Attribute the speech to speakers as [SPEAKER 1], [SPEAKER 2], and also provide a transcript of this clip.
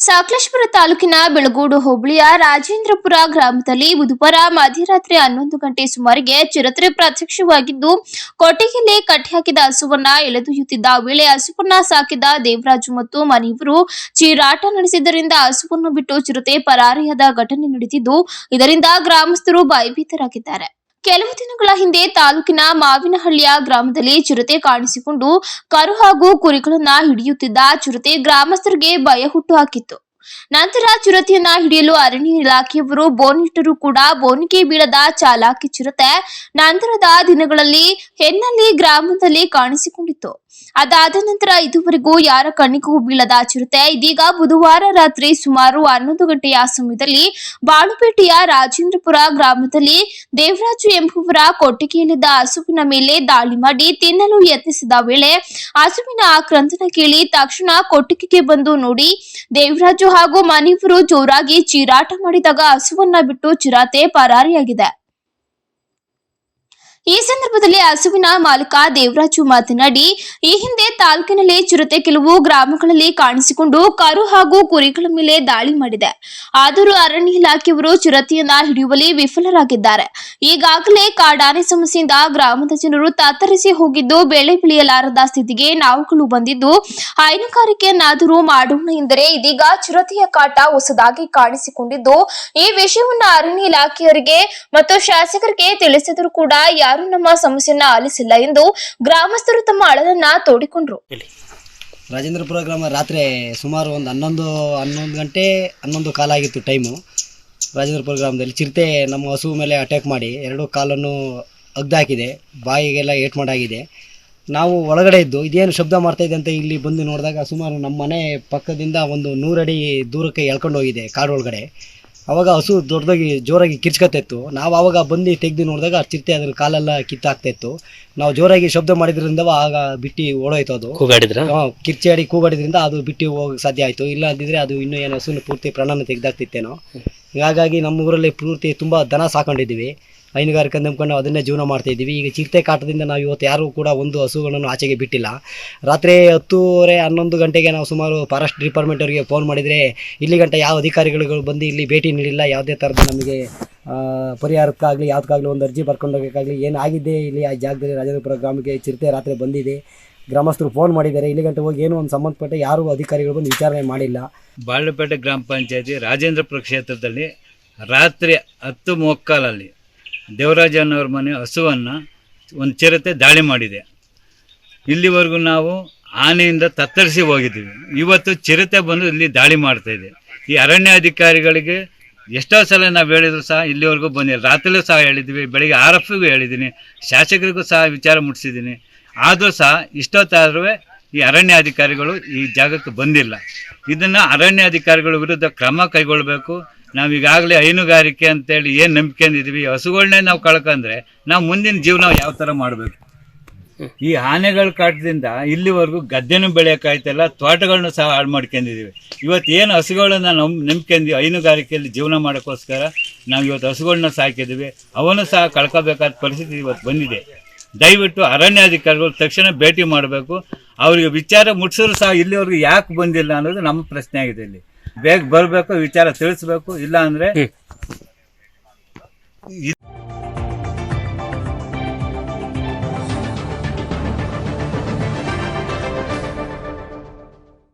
[SPEAKER 1] ಸಕಲೇಶ್ಪುರ ತಾಲೂಕಿನ ಬೆಳಗೋಡು ಹೋಬಳಿಯ ರಾಜೇಂದ್ರಪುರ ಗ್ರಾಮದಲ್ಲಿ ಬುಧವಾರ ಮಧ್ಯರಾತ್ರಿ ಹನ್ನೊಂದು ಗಂಟೆ ಸುಮಾರಿಗೆ ಚಿರತೆ ಪ್ರತ್ಯಕ್ಷವಾಗಿದ್ದು ಕೊಟ್ಟಿಗೆಯಲ್ಲಿ ಕಟ್ಟಿಹಾಕಿದ ಹಸುವನ್ನ ಎಳೆದೊಯ್ಯುತ್ತಿದ್ದ ವೇಳೆ ಹಸುವನ್ನ ಸಾಕಿದ ದೇವರಾಜು ಮತ್ತು ಮನೆಯವರು ಚೀರಾಟ ನಡೆಸಿದ್ದರಿಂದ ಹಸುವನ್ನು ಬಿಟ್ಟು ಚಿರತೆ ಪರಾರಿಯಾದ ಘಟನೆ ನಡೆದಿದ್ದು, ಇದರಿಂದ ಗ್ರಾಮಸ್ಥರು ಭಯಭೀತರಾಗಿದ್ದಾರೆ. ಕೆಲವು ದಿನಗಳ ಹಿಂದೆ ತಾಲೂಕಿನ ಮಾವಿನಹಳ್ಳಿಯ ಗ್ರಾಮದಲ್ಲಿ ಚಿರತೆ ಕಾಣಿಸಿಕೊಂಡು ಕರು ಹಾಗೂ ಕುರಿಗಳನ್ನ ಹಿಡಿಯುತ್ತಿದ್ದ ಚಿರತೆ ಗ್ರಾಮಸ್ಥರಿಗೆ ಭಯ ಹುಟ್ಟು ಹಾಕಿತ್ತು. ನಂತರ ಚಿರತೆಯನ್ನ ಹಿಡಿಯಲು ಅರಣ್ಯ ಇಲಾಖೆಯವರು ಬೋನಿಟ್ಟರು ಕೂಡ ಬೋನಿಗೆ ಬೀಳದ ಚಾಲಾಕಿ ಚಿರತೆ ನಂತರದ ದಿನಗಳಲ್ಲಿ ಹೆನ್ನಲ್ಲಿ ಗ್ರಾಮದಲ್ಲಿ ಕಾಣಿಸಿಕೊಂಡಿತ್ತು. ಅದಾದ ನಂತರ ಇದುವರೆಗೂ ಯಾರ ಕಣ್ಣಿಗೂ ಬೀಳದ ಚಿರತೆ? ಇದೀಗ ಬುಧವಾರ ರಾತ್ರಿ ಸುಮಾರು ಹನ್ನೊಂದು ಗಂಟೆಯ ಸಮಯದಲ್ಲಿ ಬಾಳುಪೇಟೆಯ ರಾಜೇಂದ್ರಪುರ ಗ್ರಾಮದಲ್ಲಿ ದೇವರಾಜು ಎಂಬುವರ ಕೊಟ್ಟಿಗೆಯಲ್ಲಿದ್ದ ಹಸುವಿನ ಮೇಲೆ ದಾಳಿ ಮಾಡಿ ತಿನ್ನಲು ಯತ್ನಿಸಿದ ವೇಳೆ ಹಸುವಿನ ಆಕ್ರಂದನ ಕೇಳಿ ತಕ್ಷಣ ಕೊಟ್ಟಿಗೆಗೆ ಬಂದು ನೋಡಿ ದೇವರಾಜು ಹಾಗೂ ಮನೆಯವರು ಜೋರಾಗಿ ಚೀರಾಟ ಮಾಡಿದಾಗ ಹಸುವನ್ನ ಬಿಟ್ಟು ಚಿರತೆ ಪರಾರಿಯಾಗಿದೆ. ಈ ಸಂದರ್ಭದಲ್ಲಿ ಹಸುವಿನ ಮಾಲೀಕ ದೇವರಾಜು ಮಾತನಾಡಿ, ಈ ಹಿಂದೆ ತಾಲೂಕಿನಲ್ಲಿ ಚಿರತೆ ಕೆಲವು ಗ್ರಾಮಗಳಲ್ಲಿ ಕಾಣಿಸಿಕೊಂಡು ಕರು ಹಾಗೂ ಕುರಿಗಳ ಮೇಲೆ ದಾಳಿ ಮಾಡಿದೆ. ಆದರೂ ಅರಣ್ಯ ಇಲಾಖೆಯವರು ಚಿರತೆಯನ್ನ ಹಿಡಿಯುವಲ್ಲಿ ವಿಫಲರಾಗಿದ್ದಾರೆ. ಈಗಾಗಲೇ ಕಾಡಾನೆ ಸಮಸ್ಯೆಯಿಂದ ಗ್ರಾಮದ ಜನರು ತತ್ತರಿಸಿ ಹೋಗಿದ್ದು, ಬೆಳೆ ಬೆಳೆಯಲಾರದ ಸ್ಥಿತಿಗೆ ನಾವುಗಳು ಬಂದಿದ್ದು, ಹೈನುಗಾರಿಕೆಯನ್ನಾದರೂ ಮಾಡೋಣ ಎಂದರೆ ಇದೀಗ ಚಿರತೆಯ ಕಾಟ ಹೊಸದಾಗಿ ಕಾಣಿಸಿಕೊಂಡಿದ್ದು, ಈ ವಿಷಯವನ್ನು ಅರಣ್ಯ ಇಲಾಖೆಯವರಿಗೆ ಮತ್ತು ಶಾಸಕರಿಗೆ ತಿಳಿಸಿದರೂ ಕೂಡ ಯಾರು ನಮ್ಮ ಸಮಸ್ಯೆಯನ್ನ ಆಲಿಸಿಲ್ಲ ಎಂದು ಗ್ರಾಮಸ್ಥರು ತಮ್ಮ ಅಳಲನ್ನ ತೋಡಿಕೊಂಡ್ರು.
[SPEAKER 2] ರಾಜೇಂದ್ರಪುರ ಗ್ರಾಮ ರಾತ್ರಿ ಸುಮಾರು ಒಂದು ಹನ್ನೊಂದು ಹನ್ನೊಂದು ಗಂಟೆ, ಹನ್ನೊಂದು ಕಾಲ ಆಗಿತ್ತು ಟೈಮು ರಾಜೇಂದ್ರಪುರ ಗ್ರಾಮದಲ್ಲಿ ಚಿರತೆ ನಮ್ಮ ಹಸು ಮೇಲೆ ಅಟ್ಯಾಕ್ ಮಾಡಿ ಎರಡು ಕಾಲನ್ನು ಅಗ್ದಾಕಿದೆ ಬಾಯಿಗೆಲ್ಲ ಏಟ್ ಮಾಡಾಗಿದೆ ನಾವು ಒಳಗಡೆ ಇದ್ದು, ಇದೇನು ಶಬ್ದ ಮಾಡ್ತಾ ಇದೆ ಅಂತ ಇಲ್ಲಿ ಬಂದು ನೋಡಿದಾಗ ಸುಮಾರು ನಮ್ಮ ಮನೆ ಪಕ್ಕದಿಂದ ಒಂದು ನೂರಡಿ ದೂರಕ್ಕೆ ಎಳ್ಕೊಂಡು ಹೋಗಿದೆ ಕಾಡು ಒಳಗಡೆ ಅವಾಗ ಹಸು ದೊಡ್ಡದಾಗಿ ಜೋರಾಗಿ ಕಿರ್ಚ್ಕೊತಿತ್ತು ನಾವು ಆವಾಗ ಬಂದು ತೆಗೆದು ನೋಡಿದಾಗ ಚಿರತೆ ಅದ್ರ ಕಾಲೆಲ್ಲ ಕಿತ್ತಾಗ್ತಿತ್ತು ನಾವು ಜೋರಾಗಿ ಶಬ್ದ ಮಾಡಿದ್ರಿಂದ ಆಗ ಬಿಟ್ಟು ಓಡೋಯ್ತು ಅದು.
[SPEAKER 3] ಕೂಗಾಡಿದ್ರ?
[SPEAKER 2] ಹಾ, ಕಿರ್ಚಾಡಿ ಕೂಗಾಡಿದ್ರಿಂದ ಅದು ಬಿಟ್ಟು ಹೋಗಕ್ಕೆ ಸಾಧ್ಯ ಆಯಿತು. ಇಲ್ಲ ಅಂದಿದ್ರೆ ಅದು ಇನ್ನೂ ಏನು ಹಸುನ ಪೂರ್ತಿ ಪ್ರಾಣನ ತೆಗೆದಾಗ್ತಿತ್ತೇನೋ ಹಾಗಾಗಿ ನಮ್ಮ ಊರಲ್ಲಿ ಪೂರ್ತಿ ತುಂಬ ದನ ಸಾಕೊಂಡಿದ್ದೀವಿ. ಹೈನುಗಾರಿಕೆ ನಂಬ್ಕೊಂಡು ಅದನ್ನೇ ಜೀವನ ಮಾಡ್ತಾ ಇದ್ದೀವಿ. ಈಗ ಚಿರತೆ ಕಾಟದಿಂದ ನಾವು ಇವತ್ತು ಯಾರೂ ಕೂಡ ಒಂದು ಹಸುಗಳನ್ನು ಆಚೆಗೆ ಬಿಟ್ಟಿಲ್ಲ. ರಾತ್ರಿ ಹತ್ತೂವರೆ ಹನ್ನೊಂದು ಗಂಟೆಗೆ ನಾವು ಸುಮಾರು ಫಾರೆಸ್ಟ್ ಡಿಪಾರ್ಟ್ಮೆಂಟ್ ಅವರಿಗೆ ಫೋನ್ ಮಾಡಿದರೆ, ಇಲ್ಲಿ ಗಂಟ ಯಾವ ಅಧಿಕಾರಿಗಳು ಬಂದು ಇಲ್ಲಿ ಭೇಟಿ ನೀಡಿಲ್ಲ, ಯಾವುದೇ ಥರದ ನಮಗೆ ಪರಿಹಾರಕ್ಕಾಗಲಿ, ಯಾವುದಕ್ಕಾಗಲಿ ಒಂದು ಅರ್ಜಿ ಬರ್ಕೊಂಡೋಗೋಕ್ಕಾಗಲಿ ಏನಾಗಿದೆ ಇಲ್ಲಿ ಆ ಜಾಗದಲ್ಲಿ ರಾಜೇಂದ್ರಪುರ ಗ್ರಾಮಕ್ಕೆ ಚಿರತೆ ರಾತ್ರಿ ಬಂದಿದೆ. ಗ್ರಾಮಸ್ಥರು ಫೋನ್ ಮಾಡಿದ್ದಾರೆ. ಇಲ್ಲಿ ಗಂಟೆ ಹೋಗಿ ಏನೋ ಒಂದು ಸಂಬಂಧಪಟ್ಟ ಯಾರೂ ಅಧಿಕಾರಿಗಳು ಬಂದು ವಿಚಾರಣೆ ಮಾಡಿಲ್ಲ.
[SPEAKER 4] ಬಾಳ್ಯಪೇಟೆ ಗ್ರಾಮ ಪಂಚಾಯತಿ ರಾಜೇಂದ್ರಪುರ ಕ್ಷೇತ್ರದಲ್ಲಿ ರಾತ್ರಿ ಹತ್ತು ಮೊಕ್ಕಾಲಲ್ಲಿ ದೇವರಾಜನವ್ರ ಮನೆ ಹಸುವನ್ನು ಒಂದು ಚಿರತೆ ದಾಳಿ ಮಾಡಿದೆ. ಇಲ್ಲಿವರೆಗೂ ನಾವು ಆನೆಯಿಂದ ತತ್ತರಿಸಿ ಹೋಗಿದ್ದೀವಿ. ಇವತ್ತು ಚಿರತೆ ಬಂದು ಇಲ್ಲಿ ದಾಳಿ ಮಾಡ್ತಾಯಿದೆ ಈ ಅರಣ್ಯ ಅಧಿಕಾರಿಗಳಿಗೆ ಎಷ್ಟೋ ಸಲ ನಾವು ಹೇಳಿದ್ರು ಸಹ ಇಲ್ಲಿವರೆಗೂ ಬಂದಿಲ್ಲ. ರಾತ್ರಿಲೂ ಸಹ ಹೇಳಿದ್ವಿ, ಬೆಳಿಗ್ಗೆ ಆರ್ ಹೇಳಿದ್ದೀನಿ, ಶಾಸಕರಿಗೂ ಸಹ ವಿಚಾರ ಮುಟ್ಟಿಸಿದ್ದೀನಿ. ಆದರೂ ಸಹ ಇಷ್ಟೊತ್ತಾದ್ರೂ ಈ ಅರಣ್ಯ ಅಧಿಕಾರಿಗಳು ಈ ಜಾಗಕ್ಕೆ ಬಂದಿಲ್ಲ. ಇದನ್ನು ಅರಣ್ಯ ಅಧಿಕಾರಿಗಳ ವಿರುದ್ಧ ಕ್ರಮ ಕೈಗೊಳ್ಳಬೇಕು. ನಾವು ಈಗಾಗಲೇ ಹೈನುಗಾರಿಕೆ ಅಂತೇಳಿ ಏನು ನಂಬಿಕೊಂಡಿದ್ವಿ ಹಸುಗಳನ್ನೇ ನಾವು ಕಳ್ಕೊಂಡ್ರೆ ನಾವು ಮುಂದಿನ ಜೀವನ ಯಾವ ಥರ ಮಾಡಬೇಕು? ಈ ಆನೆಗಳ ಕಾಟದಿಂದ ಇಲ್ಲಿವರೆಗೂ ಗದ್ದೆನೂ ಬೆಳೆಯೋಕ್ಕಾಯ್ತಲ್ಲ ತೋಟಗಳನ್ನೂ ಸಹ ಹಾಳು ಮಾಡ್ಕೊಂಡಿದ್ದೀವಿ ಇವತ್ತು ಏನು ಹಸುಗಳನ್ನ ನಮ್ ನಂಬ್ಕೊಂಡಿ ಹೈನುಗಾರಿಕೆಯಲ್ಲಿ ಜೀವನ ಮಾಡೋಕ್ಕೋಸ್ಕರ ನಾವು ಇವತ್ತು ಹಸುಗಳನ್ನ ಸಾಕಿದ್ದೀವಿ ಅವನು ಸಹ ಕಳ್ಕೋಬೇಕಾದ ಪರಿಸ್ಥಿತಿ ಇವತ್ತು ಬಂದಿದೆ. ದಯವಿಟ್ಟು ಅರಣ್ಯಾಧಿಕಾರಿಗಳು ತಕ್ಷಣ ಭೇಟಿ ಮಾಡಬೇಕು. ಅವರಿಗೆ ವಿಚಾರ ಮುಟ್ಸಿದ್ರು ಸಹ ಇಲ್ಲಿವರೆಗೂ ಯಾಕೆ ಬಂದಿಲ್ಲ ಅನ್ನೋದು ನಮ್ಮ ಪ್ರಶ್ನೆ ಆಗಿದೆ ಇಲ್ಲಿ. ಬೇಗ ಬರಬೇಕು ವಿಚಾರ ತಿಳಿಸ್ಬೇಕು ಇಲ್ಲ ಅಂದರೆ